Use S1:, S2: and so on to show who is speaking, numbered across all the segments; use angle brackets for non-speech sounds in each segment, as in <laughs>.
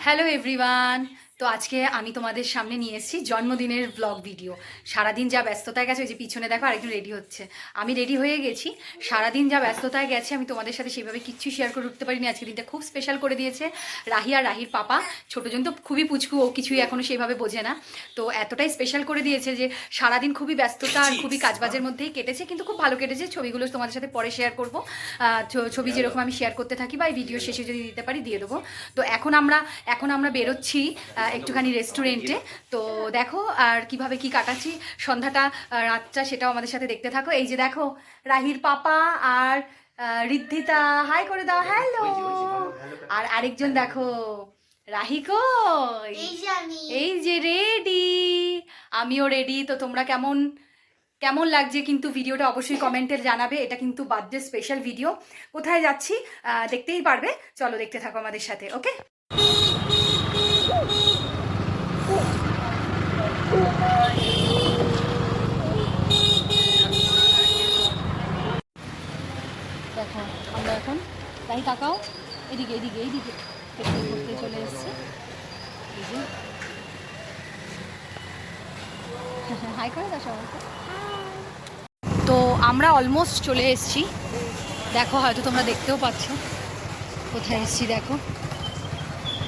S1: Hello everyone তো আজকে আমি তোমাদের সামনে নিয়ে এসেছি জন্মদিনের ব্লগ ভিডিও সারাদিন যা ব্যস্ততায় গেছে, ওই যে পিছনে দেখো আরেকজন রেডি হচ্ছে। আমি রেডি হয়ে গেছি। সারাদিন যা ব্যস্ততায় গেছে, আমি তোমাদের সাথে সেভাবে কিচ্ছু শেয়ার করে উঠতে পারিনি। আজকে দিনটা খুব স্পেশাল করে দিয়েছে রাহি আর রাহির পাপা। ছোটোজন তো খুবই পুচকু, ও কিছুই এখনও সেইভাবে বোঝে না। তো এতটাই স্পেশাল করে দিয়েছে যে সারাদিন খুবই ব্যস্ততা আর খুবই কাজবাজের মধ্যেই কেটেছে, কিন্তু খুব ভালো কেটেছে। ছবিগুলো তোমাদের সাথে পরে শেয়ার করব। ছবি যেরকম আমি শেয়ার করতে থাকি বা এই ভিডিও শেষে যদি দিতে পারি, দিয়ে দেবো। তো এখন আমরা এখন আমরা বেরোচ্ছি। একটুখানি রেস্টুরেন্টে তো দেখো আর কীভাবে কি কাটাচ্ছি? সন্ধ্যাটা রাতটা সেটাও আমাদের সাথে দেখতে থাকো। এই যে দেখো রাহির পাপা আর ঋদ্ধিতা। হাই করে দাও হ্যালো। আর আরেকজন দেখো রাহি কই?
S2: এই যে আমি।
S1: এই যে রেডি আমিও রেডি তো তোমরা কেমন কেমন লাগছে কিন্তু ভিডিওটা অবশ্যই কমেন্টে জানাবে। এটা কিন্তু বার্থডে স্পেশাল ভিডিও কোথায় যাচ্ছি দেখতেই পারবে। চলো দেখতে থাকো আমাদের সাথে ওকে দেখো আমরা এখন তাই তাকাও এদিকে এদিকে এইদিকে পেট্রোল করতে চলে এসছে। এই যে। হাই করে দাও সবাইকে। তো আমরা অলমোস্ট চলে এসেছি। দেখো, হয়তো তোমরা দেখতেও পাচ্ছ। কোথায় এসেছি দেখো।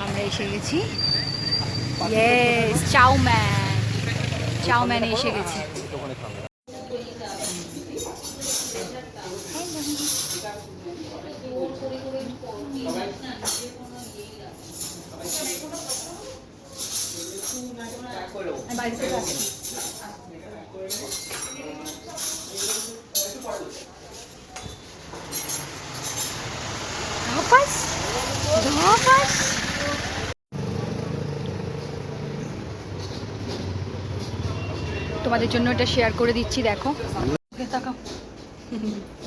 S1: আমরা এসে গেছি। চাউম্যান। চাউম্যানে এসে গেছি আমি বাড়ি থেকে আসছি ধাপাস ধাপাস তোমাদের জন্য এটা শেয়ার করে দিচ্ছি দেখো। তাকাও। <laughs>